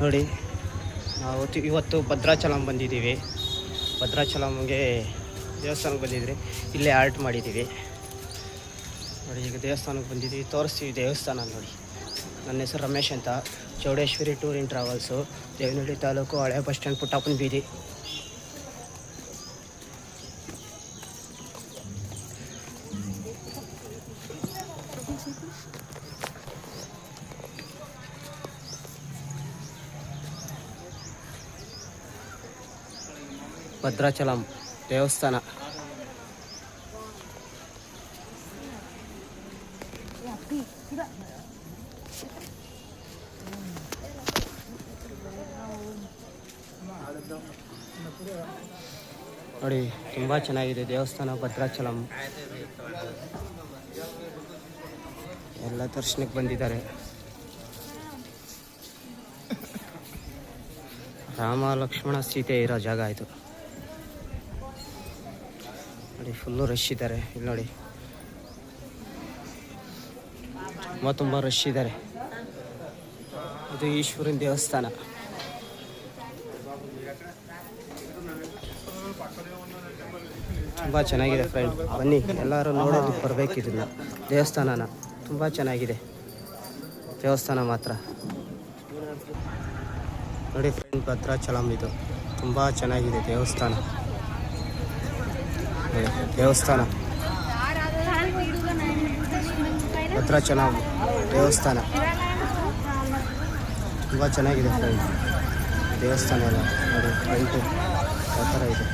ನೋಡಿ, ನಾವು ಇವತ್ತು ಭದ್ರಾಚಲಂ ಬಂದಿದ್ದೀವಿ. ಭದ್ರಾಚಲಂಗೆ ದೇವಸ್ಥಾನಕ್ಕೆ ಬಂದಿದ್ರಿ. ಇಲ್ಲೇ ಆರ್ಟ್ ಮಾಡಿದ್ದೀವಿ. ನೋಡಿ, ಈಗ ದೇವಸ್ಥಾನಕ್ಕೆ ಬಂದಿದ್ದೀವಿ. ತೋರಿಸ್ತೀವಿ ದೇವಸ್ಥಾನ ನೋಡಿ. ನನ್ನ ಹೆಸರು ರಮೇಶ್ ಅಂತ. Chowdeshwari tour in travels. Devanahalli taluk ಹಳೆ ಬಸ್ ಸ್ಟ್ಯಾಂಡ್ ಪುಟ್ಟಪ್ಪನ ಬೀದಿ. ಭದ್ರಾಚಲಂ ದೇವಸ್ಥಾನ. ನೋಡಿ, ತುಂಬ ಚೆನ್ನಾಗಿದೆ ದೇವಸ್ಥಾನ ಭದ್ರಾಚಲಂ. ಎಲ್ಲ ದರ್ಶನಕ್ಕೆ ಬಂದಿದ್ದಾರೆ. ರಾಮ ಲಕ್ಷ್ಮಣ ಸೀತೆ ಇರೋ ಜಾಗ ಇದು. ನೋಡಿ ಫುಲ್ಲು ರಶ್ ಇದ್ದಾರೆ ಇಲ್ಲಿ ನೋಡಿ. ತುಂಬ ತುಂಬ ರಶ್ ಇದ್ದಾರೆ ಇದು ಈಶ್ವರನ ದೇವಸ್ಥಾನ. ತುಂಬ ಚೆನ್ನಾಗಿದೆ ಫ್ರೆಂಡ್ ಬನ್ನಿ, ಎಲ್ಲರೂ ನೋಡೋದು ಬರಬೇಕು ಇದನ್ನ. ದೇವಸ್ಥಾನನ. ತುಂಬ ಚೆನ್ನಾಗಿದೆ. ದೇವಸ್ಥಾನ ಮಾತ್ರ. ನೋಡಿ ಫ್ರೆಂಡ್ ಭದ್ರಾಚಲಂ ಇದು. ತುಂಬ ಚೆನ್ನಾಗಿದೆ ದೇವಸ್ಥಾನ. ದೇವಸ್ಥಾನ. ಭದ್ರಾಚಲಂ ದೇವಸ್ಥಾನ. ತುಂಬ ಚೆನ್ನಾಗಿದೆ ಫ್ರೆಂಡ್ ದೇವಸ್ಥಾನ ಎಲ್ಲ. ನೋಡಿ ಫ್ರೆಂಟು ಯಾವ ಥರ ಇದೆ.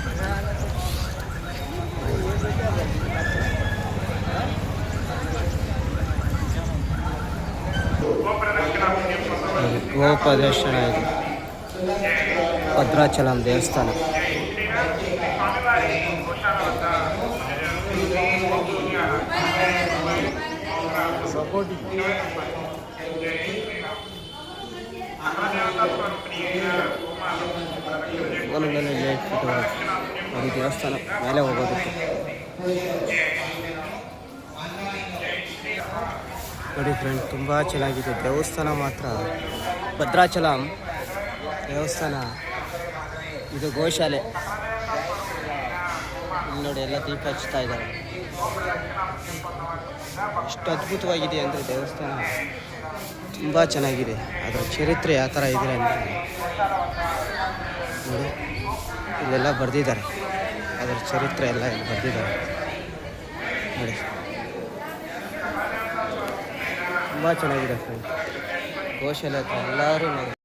ಗೋಪ್ರದರ್ಶನ ಇದೆ ಭದ್ರಾಚಲಂ ದೇವಸ್ಥಾನ. ನೋಡಿ ದೇವಸ್ಥಾನ ಮೇಲೆ ಹೋಗೋದು ನೋಡಿ ಫ್ರೆಂಡ್ ತುಂಬ ಚೆನ್ನಾಗಿದೆ. ದೇವಸ್ಥಾನ ಮಾತ್ರ. ಭದ್ರಾಚಲಂ ದೇವಸ್ಥಾನ. ಇದು ಗೋಶಾಲೆ. ನೋಡಿ, ಎಲ್ಲ ದೀಪ ಹಚ್ತಾ ಇದ್ದಾರೆ. ಎಷ್ಟು ಅದ್ಭುತವಾಗಿದೆ ಅಂದರೆ ದೇವಸ್ಥಾನ ತುಂಬ ಚೆನ್ನಾಗಿದೆ. ಅದರ ಚರಿತ್ರೆ ಯಾವ ಥರ ಇದೆ ಅಂತ ನೋಡಿ. ಇಲ್ಲೆಲ್ಲ ಬರೆದಿದ್ದಾರೆ. ಅದರ ಚರಿತ್ರೆ ಎಲ್ಲ ಇಲ್ಲಿ ಬರೆದಿದ್ದಾರೆ. ನೋಡಿ. ತುಂಬ ಚೆನ್ನಾಗಿದೆ ಫ್ರೆಂಡ್ ಹತ್ರ ಎಲ್ಲರೂ